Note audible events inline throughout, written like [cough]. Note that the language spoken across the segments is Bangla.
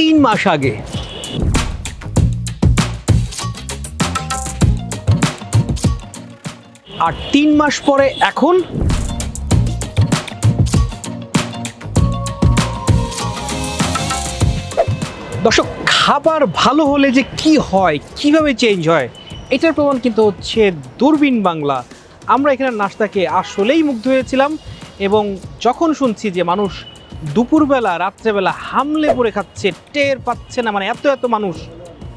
তিন মাস আগে। আর তিন মাস পরে এখন দর্শক, খাবার ভালো হলে যে কি হয়, কীভাবে চেঞ্জ হয়, এটার প্রমাণ কিন্তু হচ্ছে দূরবীন বাংলা। আমরা এখানে নাস্তাকে আসলেই মুগ্ধ হয়েছিলাম এবং যখন শুনছি যে মানুষ দুপুরবেলা, রাত্রেবেলা হামলে পড়ে খাচ্ছে, টের পাচ্ছে না মানে এত এত মানুষ।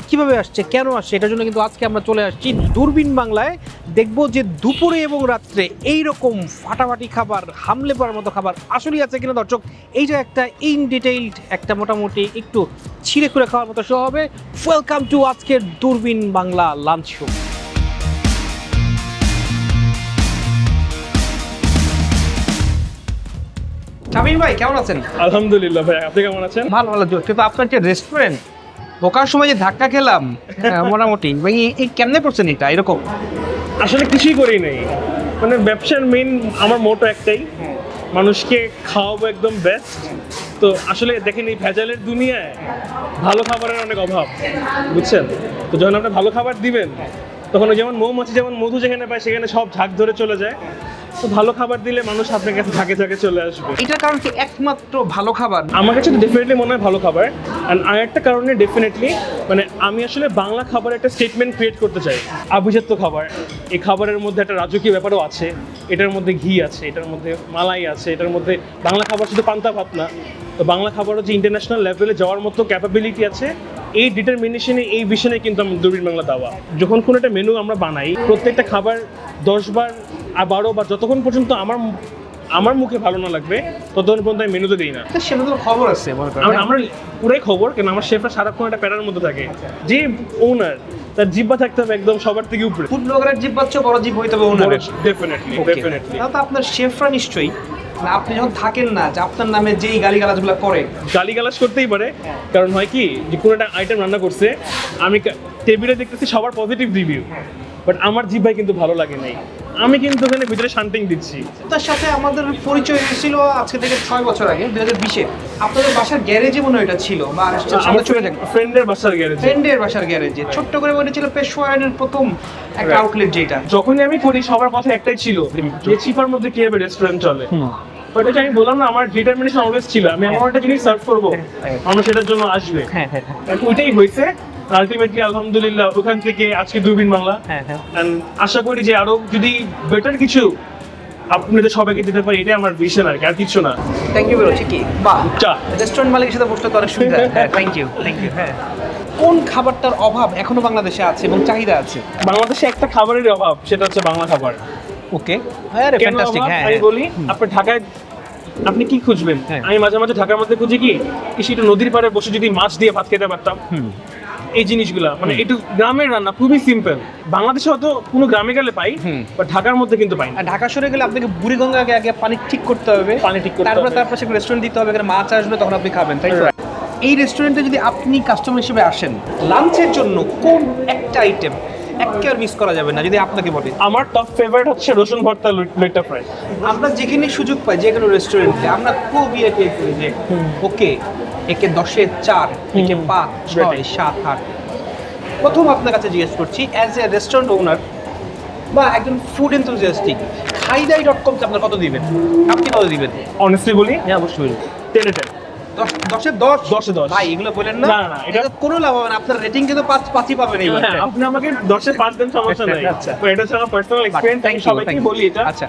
কীভাবে আসছে, কেন আসছে, এটার জন্য কিন্তু আজকে আমরা চলে আসছি দূরবীন বাংলায়। দেখব যে দুপুরে এবং রাত্রে এই রকম ফাটাফাটি খাবার, হামলে পড়ার মতো খাবার আসলেই আছে কিনা দর্শক, এইটা একটা ইন ডিটেইলড একটা মোটামুটি একটু ছিঁড়ে খুঁড়ে খাওয়ার মতো শো হবে। ওয়েলকাম টু আজকের দূরবীন বাংলা লাঞ্চ শো শামিম ভাই কেমন আছেন? আলহামদুলিল্লাহ ভাই আপনি কেমন আছেন? ভালো ভালো। কিন্তু আপনার যে রেস্টুরেন্ট ঢোকার সময় যে ধাক্কা খেলাম হ্যাঁ, মোটামুটি। ভাই এই- এই কেমনে করছেন এটা? এরকম? আসলে কিছুই করি নাই। মানে ব্যবসার মেইন আমার মোটো একটাই মানুষকে খাওয়াবো একদম বেস্ট তো আসলে দেখেন এই ভেজালের দুনিয়ায় ভালো খাবারের অনেক অভাব বুঝছেন? তো যখন আপনি ভালো খাবার দিবেন তখন ওই যেমন মৌমাছি যেমন মধু যেখানে পায় সেখানে সব ঝাঁক ধরে চলে যায়। তো ভালো খাবার দিলে মানুষ আপনার কাছে ঝাঁকে ঝাঁকে চলে আসবে। এটার কারণ কি একমাত্র ভালো খাবার? আমার কাছে ডেফিনেটলি মনে হয় ভালো খাবার। অ্যান্ড আর একটা কারণে ডেফিনেটলি মানে আমি আসলে বাংলা খাবারের একটা স্টেটমেন্ট ক্রিয়েট করতে চাই। আভিজাত্য খাবার। এই খাবারের মধ্যে একটা রাজকীয় ব্যাপারও আছে। এটার মধ্যে ঘি আছে এটার মধ্যে মালাই আছে এটার মধ্যে বাংলা খাবার শুধু পান্তা ভাত না। তো বাংলা খাবারও যে ইন্টারন্যাশনাল লেভেলে যাওয়ার মতো ক্যাপাবিলিটি আছে এই ডিটারমিনেশনে এই বিষয়ে কিন্তু আমি দূরবীন বাংলা দেওয়া। যখন কোনো একটা মেনু আমরা বানাই প্রত্যেকটা খাবার দশবার আর বারো বার যতক্ষণ পর্যন্ত আমার আমার মুখে ভালো না লাগবে ততক্ষণ পর্যন্ত আমি মেনুতে দিই না। সেটা তো খবর আছে আমার আমার পুরাই খবর কেন আমার শেফরা সারাক্ষণ একটা প্যারার মধ্যে থাকে। যে ওনার তার জিব্বা থাকতে হবে একদম সবার থেকে উপরে। ফুড ব্লগারের জিপ বাচ্চা বড় জিপ হইতে হবে ওনার ডেফিনেটলি ডেফিনেটলি তো আপনার শেফরা নিশ্চয়ই না আপনি যখন থাকেন না যে আপনার নামে যেই গালিগালাজগুলো করে। গালিগালাজ করতেই পারে। কারণ হয় কি যে কোনো একটা আইটেম রান্না করছে আমি টেবিলে দেখতেছি সবার পজিটিভ রিভিউ বাট আমার জিব্বাই কিন্তু ভালো লাগে নাই। আমি কিন্তু ওখানে ভিতরে শান্তিং দিচ্ছি। তার সাথে আমাদের পরিচয় হয়েছিল আজকে থেকে ছয় বছর আগে দুই হাজার বিশে। আপনাদের বাসার গ্যারেজে মনে হয় এটা ছিল বা আমার চলে ফ্রেন্ডের বাসার গ্যারেজে। ফ্রেন্ডের বাসার গ্যারেজে। ছোট্ট করে মনে ছিল পেশোয়ারের প্রথম একটা আউটলেট যেটা। যখনই আমি করি সবার কথা একটাই ছিল যে চিপার মধ্যে কীভাবে রেস্টুরেন্ট চলে। বাট আমি বললাম না আমার ডিটারমিনেশন অলওয়েজ ছিল। আমি এমন একটা জিনিস সার্ভ করব হ্যাঁ। মানুষ সেটার জন্য আসবে। হ্যাঁ হ্যাঁ হ্যাঁ। ওইটাই হয়েছে। আলটিমেটলি আলহামদুলিল্লাহ ওখান থেকে আজকে দুবিন বাংলা। হ্যাঁ হ্যাঁ। আশা করি যে আরও যদি বেটার কিছু আপনাদের সবাইকে দিতে পারি এটাই আমার ভিশন আর কি আর কিছু না। থ্যাংক ইউ বেরোচ্ছে কি বাহ চা। রেস্টুরেন্ট মালিকের সাথে বসতে তো অনেক সুবিধা। [laughs] হ্যাঁ থ্যাংক ইউ থ্যাংক ইউ হ্যাঁ। কোন খাবারটার অভাব এখনও বাংলাদেশে আছে এবং চাহিদা আছে? বাংলাদেশে একটা খাবারের অভাব সেটা হচ্ছে বাংলা খাবার। ওকে। হ্যাঁ ফ্যান্টাস্টিক হ্যাঁ আমি হ্যাঁ। বলি আপনি ঢাকায় আপনি কি খুঁজবেন? হ্যাঁ। আমি মাঝে মাঝে ঢাকার মধ্যে খুঁজি কি সেটা নদীর পাড়ে বসে যদি মাছ দিয়ে ভাত খেতে পারতাম। এই জিনিসগুলা মানে একটু গ্রামের রান্না খুবই সিম্পল বাংলাদেশে হয়তো কোনো গ্রামে গেলে পাই। বাট ঢাকার মধ্যে কিন্তু পাই না। আর ঢাকা শহরে গেলে আপনাকে বুড়িগঙ্গা আগে আগে পানি ঠিক করতে হবে। পানি ঠিক করতে তারপরে। তারপরে সেখানে রেস্টুরেন্ট দিতে হবে এখানে মাছ আসবে তখন আপনি খাবেন তাই তো? এই রেস্টুরেন্টে যদি আপনি কাস্টমার হিসেবে আসেন লাঞ্চের জন্য কোন একটা আইটেম একেবারে মিস করা যাবে না যদি আপনাকে বলে আমার টপ ফেভারিট হচ্ছে রসুন ভর্তা লইটা ফ্রাই আমরা যেখানে সুযোগ পাই যে কোনো রেস্টুরেন্টে আমরা খুব ইয়ে করি যে ওকে একে দশে চার একে। পাঁচ ছয় সাত আট। প্রথম আপনার কাছে জিজ্ঞেস করছি অ্যাজ এ রেস্টুরেন্ট ওনার বা একজন ফুড এনথুজিয়াস্টিক খাইদাই ডট কমকে আপনার কত দিবেন? আপনি কত দিবেন? অনেস্টলি বলি হ্যাঁ অবশ্যই টেনে টেন দশ দশে দশ? দশে দশ। ভাই এগুলো বলেন না। এটা- কোনো লাভ হবে না। আপনার রেটিং কিন্তু পাঁচ পাঁচই পাবেন হ্যাঁ, আপনি আমাকে দশে পাঁচ দেন সমস্যা নাই। আচ্ছা। এটা হচ্ছে আমার পার্সোনাল এক্সপিরিয়েন্স আমি সবাইকে বলি এটা। আচ্ছা।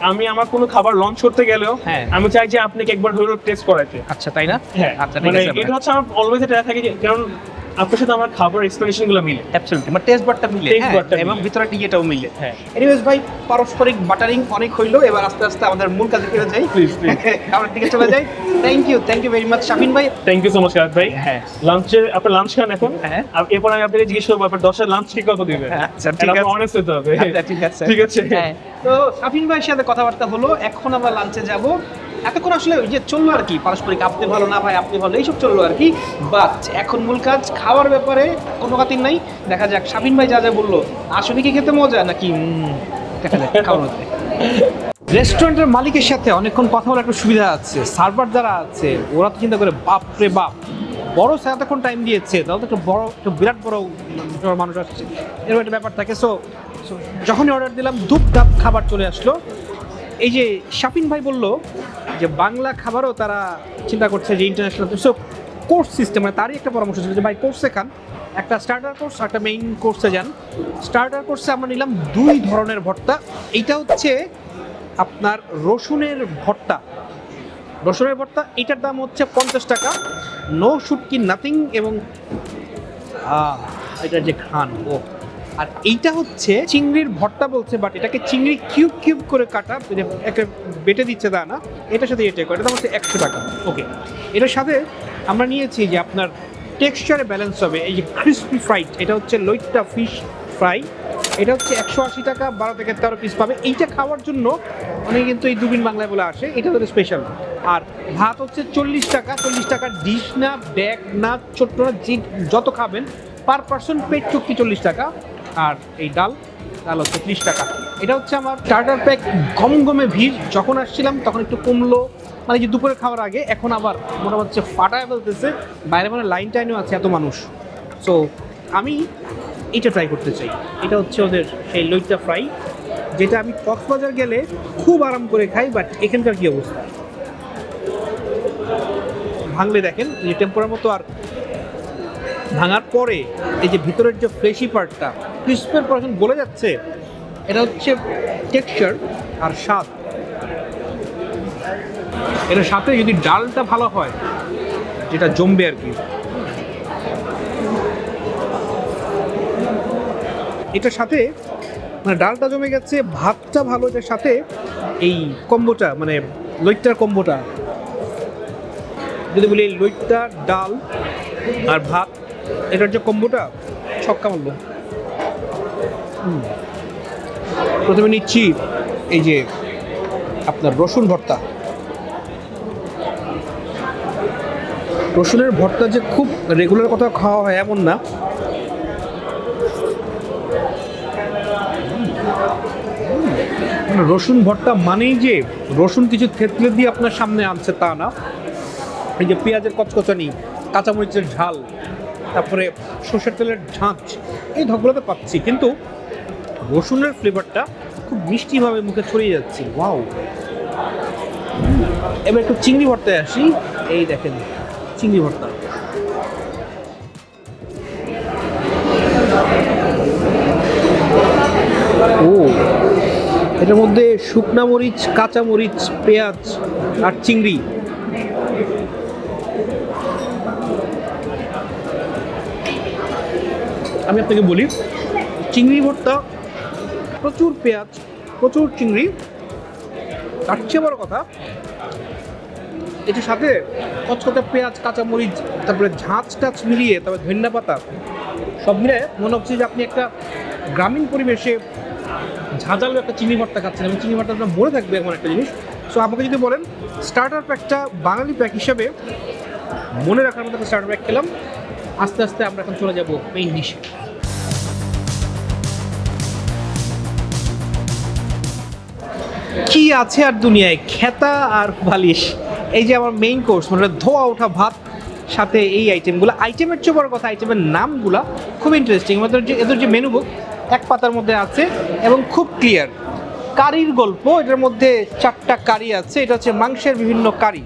আমি আমার কোনো খাবার লঞ্চ করতে গেলেও হ্যাঁ। আমি চাই যে আপনি একবার হলো টেস্ট করাইতে আচ্ছা তাই না? হ্যাঁ আচ্ছা মানে এটা হচ্ছে আমার অলওয়েজ এটা থাকে যে কারণ আপনার সাথে আমার খাবার এক্সপ্লেনেশনগুলো মিলে। অ্যাবসলিউটলি মানে টেস্ট বারটা মিলে Taste হ্যাঁ, bud টা এবং। ভিতরে টিকেটাও মিলে। হ্যাঁ। এনিওয়েজ ভাই পারস্পরিক বাটারিং অনেক হইল এবার আস্তে আস্তে আমাদের মূল কাজে ফিরে যাই। Please. আমার [laughs] দিকে চলে যাই। Thank you thank you very much Shamin ভাই। থ্যাংক ইউ সো মাচ কাজ ভাই। হ্যাঁ। লাঞ্চে আপনি লাঞ্চ খান এখন? হ্যাঁ। আর এরপর আমি আপনাকে জিজ্ঞেস করব আপনার দশের লাঞ্চ কি কত দিবেন? আচ্ছা, ঠিক আছে। অনেস্ট হতে হবে। আচ্ছা, ঠিক আছে। ঠিক আছে। হ্যাঁ। তো শাফিন ভাইয়ের সাথে কথাবার্তা হলো এখন আমরা লাঞ্চে যাব। এতক্ষণ আসলে যে চলল আর কি, পারস্পরিক আপনি ভালো, না ভাই আপনি ভালো, এইসব চলল আর কি। বাট এখন মূল কাজ খাওয়ার ব্যাপারে কোনো কাতির নাই। দেখা যাক, শাবিন ভাই যা যা বলল, আসলে কি খেতে মজা নাকি দেখা যাক রেস্টুরেন্টের মালিকের সাথে অনেকক্ষণ কথা বলার একটা সুবিধা আছে, সার্ভার যারা আছে, ওরা তো চিন্তা করে, বাপ রে বাপ, বড় স্যার এতক্ষণ টাইম দিয়েছে, তাহলে তো একটা বড়, একটা বিরাট বড় মানুষ আসছে। এরকম একটা ব্যাপার থাকে সো যখনই অর্ডার দিলাম ধূপ ধাপ খাবার চলে আসলো। এই যে শাপিন ভাই বলল যে বাংলা খাবারও তারা চিন্তা করছে যে ইন্টারন্যাশনাল সো কোর্স সিস্টেম মানে তারই একটা পরামর্শ ছিল যে ভাই কোর্সে খান। একটা স্টার্টার কোর্স একটা মেইন কোর্সে যান। স্টার্টার কোর্সে আমরা নিলাম দুই ধরনের ভর্তা। এইটা হচ্ছে আপনার রসুনের ভর্তা। রসুনের ভর্তা, এটার দাম হচ্ছে পঞ্চাশ টাকা। নো শুটকি নাথিং এবং এটা যে খান, ও। আর এইটা হচ্ছে চিংড়ির ভর্তা বলছে বাট এটাকে চিংড়ি কিউব কিউব করে কাটা একটা বেটে দিচ্ছে তা না এটার সাথে এটা করে, এটা হচ্ছে একশো টাকা। ওকে এটার সাথে আমরা নিয়েছি যে আপনার টেক্সচারে ব্যালেন্স হবে, এই যে ক্রিসপি ফ্রাইড এটা হচ্ছে লইট্টা ফিশ ফ্রাই এটা হচ্ছে একশো আশি টাকা, বারো থেকে তেরো পিস পাবে। এইটা খাওয়ার জন্য অনেকে কিন্তু এই দুবিন বাংলায় বলে আসে, এটা হচ্ছে স্পেশাল আর ভাত হচ্ছে চল্লিশ টাকা, চল্লিশ টাকার ডিশ না ব্যাগ না, ছোট্ট না, যে যত খাবেন পার পার্সন পেট চুক্তি চল্লিশ টাকা। আর এই ডাল ডাল হচ্ছে ত্রিশ টাকা। এটা হচ্ছে আমার স্টার্টার প্যাক গম গমে ভিড়। যখন আসছিলাম, তখন একটু কমলো। মানে যে দুপুরে খাওয়ার আগে, এখন আবার মোটামুটি হচ্ছে ফাটায় ফেলতেছে। বাইরে মানে লাইন টাইনও আছে এত মানুষ। সো আমি এটা ট্রাই করতে চাই। এটা হচ্ছে ওদের সেই লইটা ফ্রাই যেটা আমি কক্সবাজার গেলে খুব আরাম করে খাই বাট এখানকার কী অবস্থা? ভাঙলে দেখেন, যে টেম্পোরার মতো আর ভাঙার পরে এই যে ভিতরের যে ফ্লেশি পার্টটা ক্রিস্পের পর যখন গলে যাচ্ছে, এটা হচ্ছে টেক্সচার আর স্বাদ। এটার সাথে যদি ডালটা ভালো হয়, যেটা জমবে আর কি। এটার সাথে মানে ডালটা জমে গেছে, ভাতটা ভালো, এটার সাথে এই কম্বোটা মানে লইট্টার কম্বোটা। যদি বলি লইট্টা, ডাল আর ভাত এটার যে কম্বোটা, ছক্কা মারলো। প্রথমে নিচ্ছি এই যে আপনার রসুন ভর্তা। রসুনের ভর্তা যে খুব রেগুলার কথা খাওয়া হয় এমন না। রসুন ভর্তা মানেই যে রসুন কিছু থেতলে দিয়ে আপনার সামনে আনছে তা না। এই যে পেঁয়াজের কচকচানি, কাঁচামরিচের ঝাল তারপরে সর্ষের তেলের ঝাঁচ এই ধকগুলোতে পাচ্ছি। কিন্তু রসুনের ফ্লেভারটা খুব মিষ্টিভাবে মুখে ছড়িয়ে যাচ্ছে। ওয়াও। এবার একটু চিংড়ি ভর্তায় আসি। এই দেখেন, চিংড়ি ভর্তা। ও, এটার মধ্যে শুকনা মরিচ, কাঁচা মরিচ, পেঁয়াজ আর চিংড়ি। আমি আপনাকে বলি, চিংড়ি ভর্তা, প্রচুর পেঁয়াজ, প্রচুর চিংড়ি, তার চেয়ে বড় কথা, এটার সাথে কচকচা পেঁয়াজ, কাঁচামরিচ, তারপরে ঝাঁচ টাচ মিলিয়ে, তারপরে ধন্যা পাতা, সব মিলে মনে হচ্ছে যে আপনি একটা গ্রামীণ পরিবেশে ঝাঁঝালো একটা চিনি ভর্তা খাচ্ছেন। এবং চিনি ভর্তা আপনার মনে থাকবে এমন একটা জিনিস। সো আমাকে যদি বলেন স্টার্টার প্যাকটা বাঙালি প্যাক হিসাবে মনে রাখার মতো একটা স্টার্টার প্যাক খেলাম। আস্তে আস্তে আমরা এখন চলে যাব মেইন ডিশে কি আছে আর দুনিয়ায়? খেতা আর বালিশ। এই যে আমার মেইন কোর্স মানে ধোয়া, ওঠা, ভাত, সাথে এই আইটেমগুলো আইটেমের চেয়ে বড় কথা আইটেমের নামগুলো খুব ইন্টারেস্টিং এদের যে এদের যে মেনু বুক এক পাতার মধ্যে আছে এবং খুব ক্লিয়ার কারির গল্প, এটার মধ্যে চারটা কারি আছে। এটা হচ্ছে মাংসের বিভিন্ন কারি।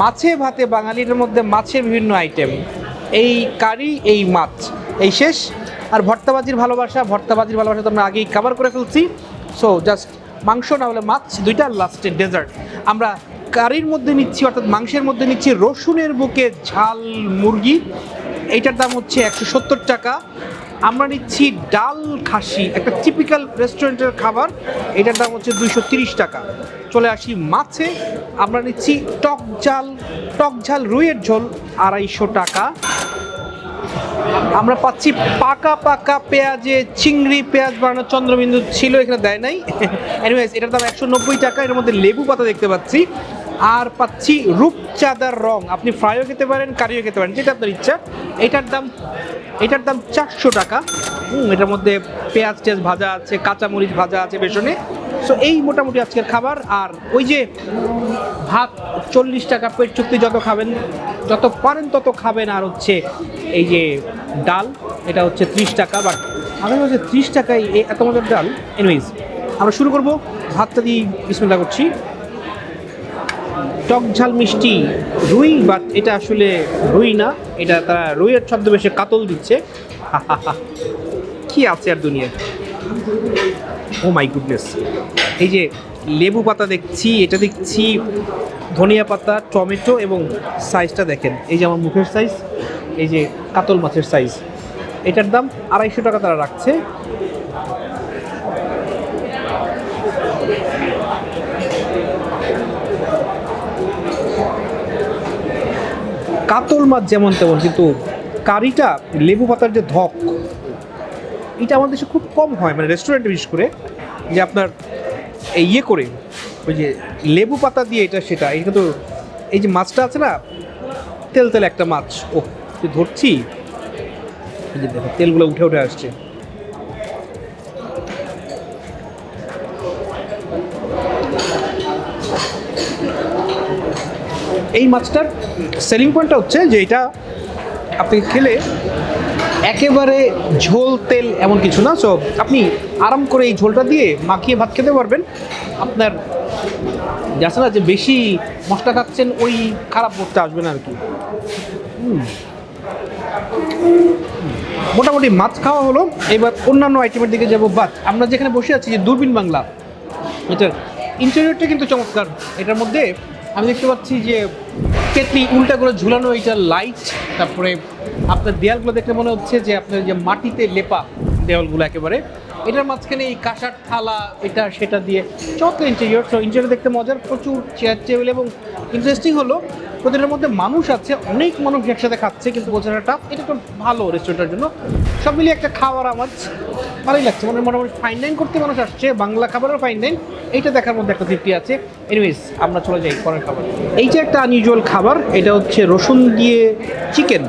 মাছে ভাতে বাঙালির মধ্যে মাছের বিভিন্ন আইটেম এই কারি, এই মাছ। এই শেষ। আর ভর্তাবাজির ভালোবাসা ভর্তাবাজির ভালোবাসা তো আমরা আগেই কভার করে ফেলছি। সো জাস্ট মাংস না হলে মাছ, দুইটা লাস্টে ডেজার্ট আমরা কারির মধ্যে নিচ্ছি, অর্থাৎ মাংসের মধ্যে নিচ্ছি রসুনের বুকে ঝাল মুরগি। এইটার দাম হচ্ছে একশো সত্তর টাকা। আমরা নিচ্ছি ডাল খাসি, একটা টিপিক্যাল রেস্টুরেন্টের খাবার। এটার দাম হচ্ছে দুইশো তিরিশ টাকা। চলে আসি মাছে। আমরা নিচ্ছি টক ঝাল টক ঝাল রুইয়ের ঝোল আড়াইশো টাকা। আমরা পাচ্ছি পাকা পাকা পেঁয়াজে চিংড়ি পেঁয়াজ বানানোর চন্দ্রবিন্দু ছিল এখানে দেয় নাই। এনিওয়েজ এটার দাম একশো নব্বই টাকা এর মধ্যে লেবু পাতা দেখতে পাচ্ছি। আর পাচ্ছি রূপচাঁদার রং। আপনি ফ্রাইও খেতে পারেন কারিও খেতে পারেন যেটা আপনার ইচ্ছা। এটার দাম এটার দাম চারশো টাকা। হুম, এটার মধ্যে পেঁয়াজ টেয়াজ ভাজা আছে কাঁচামরিচ ভাজা আছে বেসনে। সো এই মোটামুটি আজকের খাবার। আর ওই যে ভাত চল্লিশ টাকা পেট চুক্তি যত খাবেন যত পারেন তত খাবেন। আর হচ্ছে এই যে ডাল, এটা হচ্ছে ত্রিশ টাকা বাট আমি হচ্ছে ত্রিশ টাকায় এত মজার ডাল? এনিওয়েজ আমরা শুরু করব। ভাতটা দিয়ে বিসমিল্লা করছি। টক ঝাল মিষ্টি রুই বাট এটা আসলে রুই না। এটা তারা রুইয়ের ছদ্মবেশে কাতল দিচ্ছে। [laughs] কি আছে আর দুনিয়া ও মাই গুডনেস এই যে লেবু পাতা দেখছি, এটা দেখছি ধনিয়া পাতা, টমেটো এবং সাইজটা দেখেন। এই যে আমার মুখের সাইজ এই যে কাতল মাছের সাইজ এটার দাম আড়াইশো টাকা তারা রাখছে। কাতল মাছ যেমন তেমন, কিন্তু কারিটা লেবু পাতার যে ধক, এটা আমাদের দেশে খুব কম হয় মানে রেস্টুরেন্টে বিশেষ করে, যে আপনার এই ইয়ে করে, ওই যে লেবু পাতা দিয়ে এটা সেটা, এটা কিন্তু এই যে মাছটা আছে না, তেল তেল একটা মাছ ও তুই ধরছি। দেখো, তেলগুলো উঠে উঠে আসছে। এই মাছটার সেলিং পয়েন্টটা হচ্ছে যে এটা আপনি খেলে একেবারে ঝোল, তেল এমন কিছু না। সো আপনি আরাম করে এই ঝোলটা দিয়ে মাখিয়ে ভাত খেতে পারবেন। আপনার যাচ্ছে না যে বেশি মশলা খাচ্ছেন, ওই খারাপ করতে আসবে না আর কি। হুম। মোটামুটি মাছ খাওয়া হলো। এবার অন্যান্য আইটেমের দিকে যাব। বাট আমরা যেখানে বসে আছি যে দূরবীন বাংলা এটা ইন্টেরিয়রটা কিন্তু চমৎকার। এটার মধ্যে আমি দেখতে পাচ্ছি যে কেটলি উল্টা করে ঝুলানো এইটা লাইট তারপরে আপনার দেয়ালগুলো দেখে মনে হচ্ছে যে আপনার যে মাটিতে লেপা দেওয়ালগুলো একেবারে। এটার মাঝখানে এই কাঁসার থালা, এটা, সেটা দিয়ে চমৎকার ইন্টেরিয়র সো ইন্টেরিয়র দেখতে মজার প্রচুর চেয়ার টেবিল এবং ইন্টারেস্টিং হলো, প্রতিটার মধ্যে মানুষ আছে, অনেক মানুষ একসাথে খাচ্ছে, কিন্তু বোঝাটা টাফ এটা তো ভালো রেস্টুরেন্টের জন্য। সব মিলিয়ে একটা খাওয়ার আওয়াজ ভালোই লাগছে। মানে মোটামুটি ফাইন ডাইন করতে মানুষ আসছে, বাংলা খাবারের ফাইন ডাইন এইটা দেখার মধ্যে একটা তৃপ্তি আছে। এনিওয়েজ আমরা চলে যাই পরের খাবার। এই যে একটা আনইউজুয়াল খাবার, এটা হচ্ছে রসুন দিয়ে চিকেন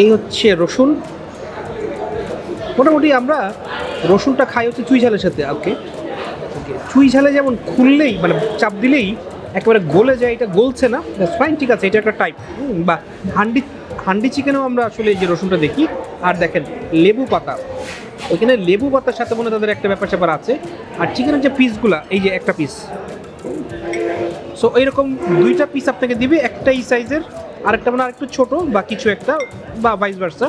এই হচ্ছে রসুন। মোটামুটি আমরা রসুনটা খাই হচ্ছে চুই ঝালের সাথে ওকে ওকে, চুই ঝালে যেমন খুললেই মানে চাপ দিলেই একেবারে গলে যায়, এটা গলছে না ফাইন ঠিক আছে, এটা একটা টাইপ বা হান্ডি হান্ডি চিকেনেও আমরা আসলে যে রসুনটা দেখি, আর দেখেন, লেবু পাতা। ওইখানে লেবু পাতার সাথে মনে তাদের একটা ব্যাপার স্যাপার আছে। আর চিকেনের যে পিসগুলা এই যে একটা পিস সো এইরকম দুইটা পিস আপনাকে দিবে একটা এই সাইজের আরেকটা মানে আরেকটু ছোট, বা কিছু একটা, বা ভাইস ভার্সা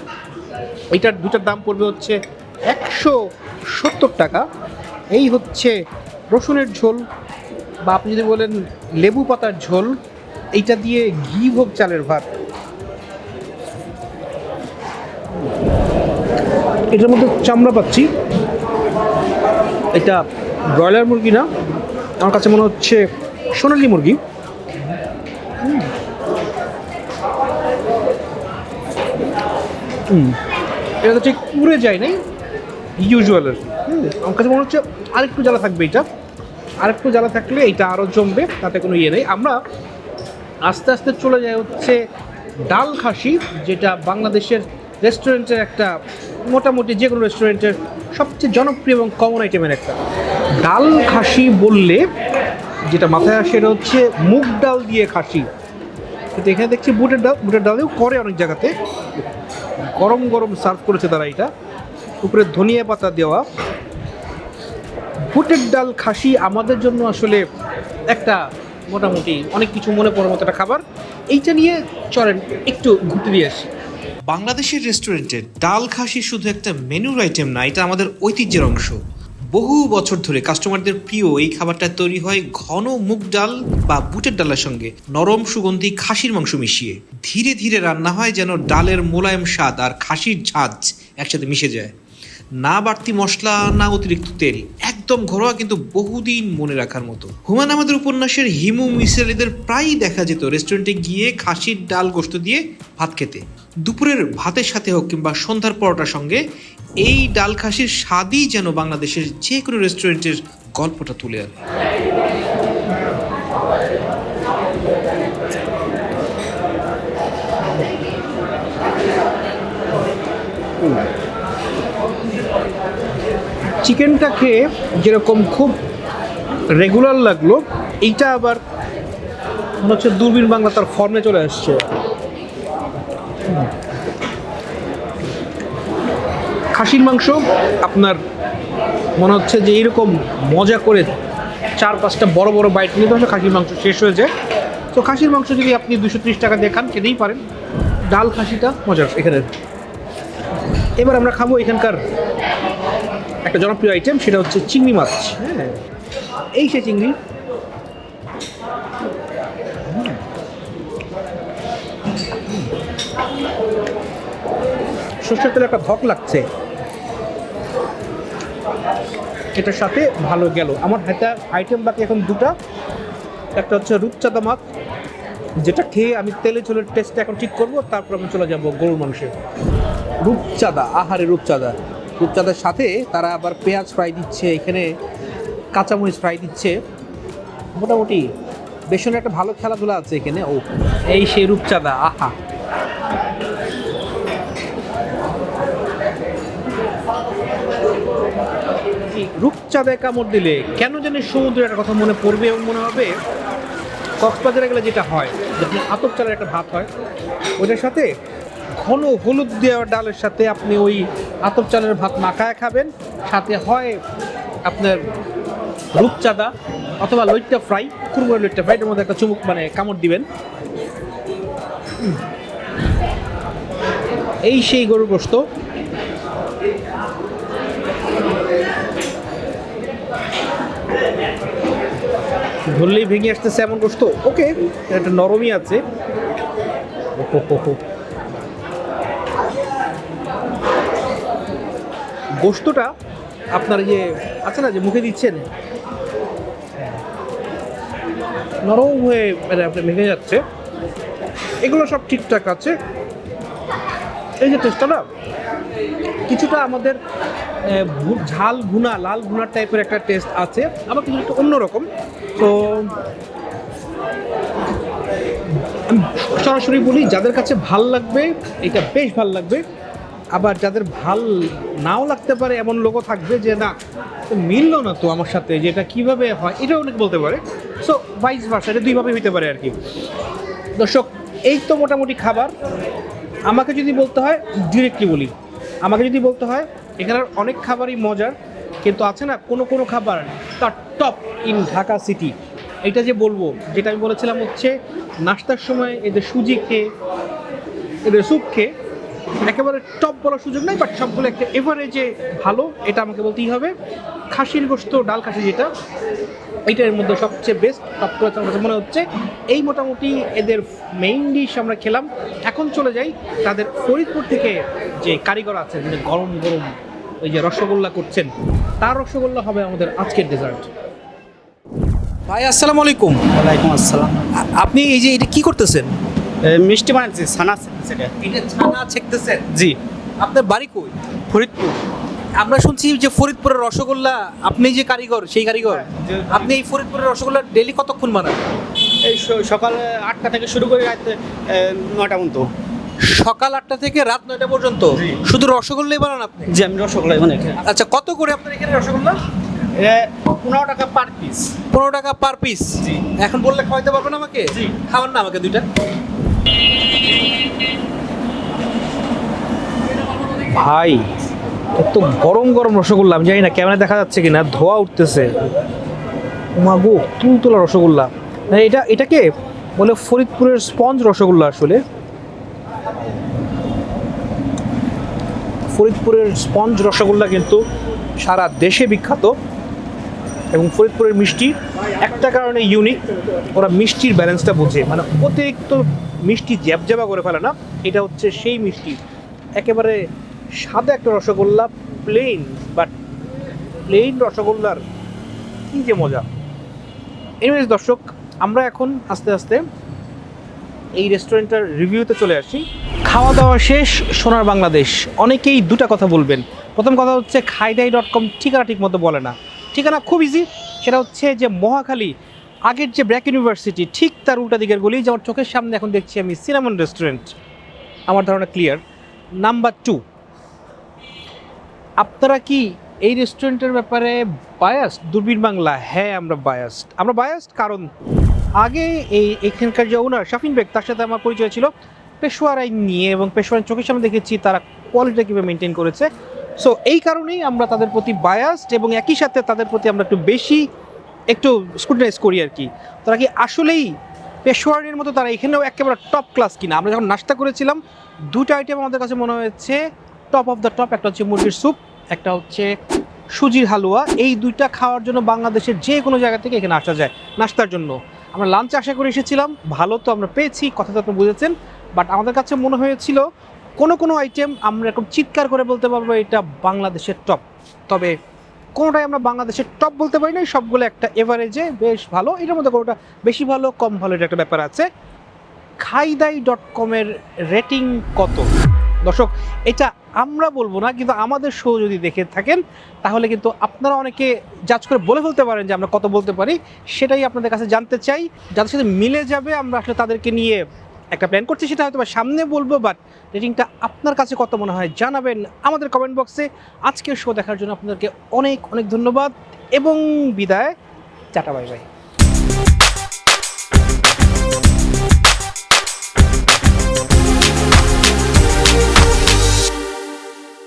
এইটার দুটার দাম পড়বে হচ্ছে একশো সত্তর টাকা। এই হচ্ছে রসুনের ঝোল বা আপনি যদি বলেন লেবু পাতার ঝোল, এইটা দিয়ে ঘি ভোগ চালের ভাত। এটার মধ্যে চামড়া পাচ্ছি। এটা ব্রয়লার মুরগি না, আমার কাছে মনে হচ্ছে সোনালি মুরগি। হুম। এটা তো ঠিক পুড়ে যায় নাই। ইউজুয়াল আর আমার কাছে মনে হচ্ছে আরেকটু জ্বালা থাকবে এটা আরেকটু জ্বালা থাকলে এটা আরও জমবে, তাতে কোনো ইয়ে নেই। আমরা আস্তে আস্তে চলে যায় হচ্ছে ডাল খাসি, যেটা বাংলাদেশের রেস্টুরেন্টের একটা মোটামুটি যে কোনো রেস্টুরেন্টের সবচেয়ে জনপ্রিয় এবং কমন আইটেমের একটা। ডাল খাসি বললে যেটা মাথায় আসে এটা হচ্ছে মুগ ডাল দিয়ে খাসি। কিন্তু এখানে দেখছি বুটের ডাল বুটের ডাল দিয়েও করে অনেক জায়গাতে। গরম গরম সার্ভ করেছে তারা এটা। উপরে ধনিয়া পাতা দেওয়া। বুটের ডাল, খাসি আমাদের জন্য আসলে একটা মোটামুটি অনেক কিছু মনে পড়ার মতো একটা খাবার। এইটা নিয়ে চলেন একটু ঘুরতে দিয়ে আসি। বাংলাদেশের রেস্টুরেন্টে ডাল, খাসি শুধু একটা মেনুর আইটেম না, এটা আমাদের ঐতিহ্যের অংশ। বহু বছর ধরে কাস্টমারদের প্রিয় এই খাবারটা তৈরি হয় ঘন মুগ ডাল বা বুটের ডালের সঙ্গে। নরম সুগন্ধি খাসির মাংস মিশিয়ে। ধীরে ধীরে রান্না হয় যেন ডালের মোলায়েম স্বাদ আর খাসির ঝাঁজ একসাথে মিশে যায়। না বাড়তি মশলা, না অতিরিক্ত তেল, একদম ঘরোয়া কিন্তু বহুদিন মনে রাখার মতো। হুমায়ুন আমাদের উপন্যাসের হিমু মিসরালিদের প্রায়ই দেখা যেত রেস্টুরেন্টে গিয়ে খাসির ডাল গোস্ত দিয়ে ভাত খেতে। দুপুরের ভাতের সাথে হোক কিংবা সন্ধ্যার পরোটার সঙ্গে, এই ডাল খাসির স্বাদই যেন বাংলাদেশের যে কোনো রেস্টুরেন্টের গল্পটা তুলে আনে। চিকেনটা খেয়ে যেরকম খুব রেগুলার লাগল, এইটা আবার মনে হচ্ছে দূরবীন বাংলা তার ফর্মে চলে আসছে। খাসির মাংস, আপনার মনে হচ্ছে যে এইরকম মজা করে চার পাঁচটা বড় বড় বাইট নিয়ে তো খাসির মাংস শেষ হয়ে যায় তো খাসির মাংস যদি আপনি দুশো টাকা দিয়ে খান, খেতেই পারেন। ডাল খাসিটা মজার এখানে এবার আমরা খাব এখানকার একটা জনপ্রিয় আইটেম সেটা হচ্ছে চিংড়ি মাছ। হ্যাঁ এই সে চিংড়ি। সর্ষের তেলে একটা ধক লাগছে। এটার সাথে ভালো গেল। আমার হাতে আইটেম বাকি এখন দুটা। একটা হচ্ছে রূপচাঁদা মাছ, যেটা খেয়ে আমি তেলে চলে টেস্টটা এখন ঠিক করব, তারপর আমি চলে যাব গরুর মাংসে। রূপচাঁদা, আহারে রূপচাঁদা। রূপচাঁদার সাথে তারা আবার পেঁয়াজ ফ্রাই দিচ্ছে, এখানে কাঁচামরিচ ফ্রাই দিচ্ছে। মোটামুটি বেসনের একটা ভালো খেলাধুলা আছে এখানে। ও, এই সেই রূপচাঁদা, আহা। এই রূপচাঁদায় কামড় দিলে কেন জানি সমুদ্রের একটা কথা মনে পড়বে এবং মনে হবে কক্সবাজারে গেলে যেটা হয় আতপ চালের একটা ভাত হয়, ওইটার সাথে ঘন হলুদ দেওয়া ডালের সাথে আপনি ওই আতপ চালের ভাত মাখায় খাবেন। সাথে হয় আপনার রূপচাঁদা অথবা লইট্টা ফ্রাই কুরমুরে লইট্টা ফ্রাই এর মধ্যে একটা চুমুক মানে কামড় দিবেন। এই সেই গরুর গোস্ত। ধরলেই ভেঙে আসতেছে এমন গোস্ত। ওকে একটা নরমই আছে। গোস্তটা আপনার এই যে আছে না যে মুখে দিচ্ছেন? নরম হয়ে মানে আপনি ভেঙে যাচ্ছে। এগুলো সব ঠিকঠাক আছে। এই যে টেস্টটা না, কিছুটা আমাদের ঝাল ভুনা, লাল ভুনার টাইপের একটা টেস্ট আছে, আবার কিছু একটু অন্যরকম তো সরাসরি বলি, যাদের কাছে ভালো লাগবে, এটা বেশ ভালো লাগবে। আবার যাদের ভালো নাও লাগতে পারে, এমন লোকও থাকবে যে, না মিললো না তো আমার সাথে, যে এটা কীভাবে হয়? এটা অনেক বলতে পারে। সো ভাইস ভার্সা এটা দুইভাবে হইতে পারে আর কি। দর্শক, এই তো মোটামুটি খাবার। আমাকে যদি বলতে হয় ডিরেক্টলি বলি। আমাকে যদি বলতে হয় এখানের অনেক খাবারই মজার, কিন্তু আছে না, কোনো কোনো খাবার তার টপ ইন ঢাকা সিটি এটা যে বলব, যেটা আমি বলেছিলাম হচ্ছে, নাস্তার সময় এদের সুজি খেয়ে, এদের স্যুপ খেয়ে একেবারে টপ বলার সুযোগ নাই বাট সবগুলো একটা এভারেজে ভালো এটা আমাকে বলতেই হবে। খাসির গোস্ত ডাল খাসি যেটা এইটা এর মধ্যে সবচেয়ে বেস্ট টপ করে আমার কাছে মনে হচ্ছে। এই মোটামুটি এদের মেইন ডিশ আমরা খেলাম। এখন চলে যাই তাদের ফরিদপুর থেকে যে কারিগর আছে যিনি গরম গরম ওই যে রসগোল্লা করছেন তার রসগোল্লা হবে আমাদের আজকের ডেজার্ট ভাই আসসালামু আলাইকুম। ওয়ালাইকুম আসসালাম। আপনি এই যে এটা কি করতেছেন? মিষ্টি বানাচ্ছি ছানা সেটা এটা। ছানা ছেকতেছেন? জি। আপনার বাড়ি কই? ফরিদপুর। আমরা শুনছি যে ফরিদপুরের রসগোল্লা আপনি যে কারিগর সেই কারিগর। আপনি এই ফরিদপুরের রসগোল্লা ডেলি কতক্ষণ বানান? এই সকাল আটটা থেকে শুরু করে রাত নয়টা পর্যন্ত। সকাল আটটা থেকে রাত নয়টা পর্যন্ত? শুধু রসগোল্লাই বানান আপনি? জি আমি রসগোল্লা মানে আচ্ছা কত করে আপনার এখানে রসগোল্লা? পনেরো টাকা পার পিস পনেরো টাকা পার পিস এখন বললে খাওয়াইতে পারবেন আমাকে। খাওয়ান না আমাকে দুইটা। ভাই, এত গরম গরম রসগোল্লা, আমি জানি না ক্যামেরা দেখা যাচ্ছে কিনা, ধোয়া উঠতেছে। মাগো তুলতুলা রসগোল্লা। এটা এটাকে বলে ফরিদপুরের স্পঞ্জ রসগোল্লা আসলে। ফরিদপুরের স্পঞ্জ রসগোল্লা কিন্তু সারা দেশে বিখ্যাত। এবং ফরিদপুরের মিষ্টি একটা কারণে ইউনিক ওরা মিষ্টির ব্যালেন্সটা বোঝে। মানে অতিরিক্ত মিষ্টি জ্যাবজ্যাবা করে ফেলে না, এটা হচ্ছে সেই মিষ্টি। একেবারে সাদা একটা রসগোল্লা প্লেন বাট প্লেন রসগোল্লার কি যে মজা। এনিওয়েজ দর্শক, আমরা এখন আস্তে আস্তে এই রেস্টুরেন্টটার রিভিউতে চলে আসি। খাওয়া দাওয়া শেষ, সোনার বাংলাদেশ। অনেকেই দুটা কথা বলবেন। প্রথম কথা হচ্ছে, খাইদাই ডট কম ঠিকানা ঠিক মতো বলে না। ঠিকানা খুব ইজি সেটা হচ্ছে যে মহাখালী, আগের যে ব্র্যাক ইউনিভার্সিটি, ঠিক তার উল্টা দিকের গলি, যে আমার চোখের সামনে এখন দেখছি আমি সিনামন রেস্টুরেন্ট আমার ধারণা ক্লিয়ার নাম্বার টু আপনারা কি এই রেস্টুরেন্টের ব্যাপারে বায়াস্ট দূরবীন বাংলা হ্যাঁ আমরা বায়াস্ট আমরা বায়াস্ট কারণ আগে এই এখানকার যে ওনার শাফিন বেগ, তার সাথে আমার পরিচয় ছিল। পেশোয়ারাই নিয়ে এবং পেশোয়ার চোখের সামনে দেখেছি তারা কোয়ালিটিটা কীভাবে মেনটেন করেছে। সো এই কারণেই আমরা তাদের প্রতি বায়াসড এবং একই সাথে তাদের প্রতি আমরা একটু বেশি, একটু স্ক্রুটিনাইজ করি আর কি। তারা কি আসলেই পেশোয়ারের মতো তারা এখানেও একেবারে টপ ক্লাস কিনা? আমরা যখন নাস্তা করেছিলাম দুটো আইটেম আমাদের কাছে মনে হয়েছে টপ অফ দ্য টপ একটা হচ্ছে মুরগির স্যুপ একটা হচ্ছে সুজির হালুয়া। এই দুইটা খাওয়ার জন্য বাংলাদেশের যে কোনো জায়গা থেকে এখানে আসা যায় নাস্তার জন্য। আমরা লাঞ্চ আশা করে এসেছিলাম, ভালো তো আমরা পেয়েছি কথা তো আপনি বুঝেছেন বাট আমাদের কাছে মনে হয়েছিল কোনো কোনো আইটেম আমরা এরকম চিৎকার করে বলতে পারব এটা বাংলাদেশের টপ তবে কোনোটাই আমরা বাংলাদেশের টপ বলতে পারি না, সবগুলো একটা এভারেজে বেশ ভালো। এটার মধ্যে কোনোটা বেশি ভালো, কম ভালো, এটা একটা ব্যাপার আছে। খাইদাই ডট কমের রেটিং কত? দর্শক, এটা আমরা বলব না, কিন্তু আমাদের শো যদি দেখে থাকেন, তাহলে কিন্তু আপনারা অনেকে জাজ করে বলে ফেলতে পারেন যে আমরা কত বলতে পারি। সেটাই আপনাদের কাছে জানতে চাই। যাদের সাথে মিলে যাবে, আমরা আসলে তাদেরকে নিয়ে একটা প্ল্যান করছি, সেটা হয়তো বা সামনে বলব বাট রেটিংটা আপনার কাছে কত মনে হয় জানাবেন আমাদের কমেন্ট বক্সে আজকের শো দেখার জন্য আপনাদেরকে অনেক অনেক ধন্যবাদ এবং বিদায়। চাটা বাই বাই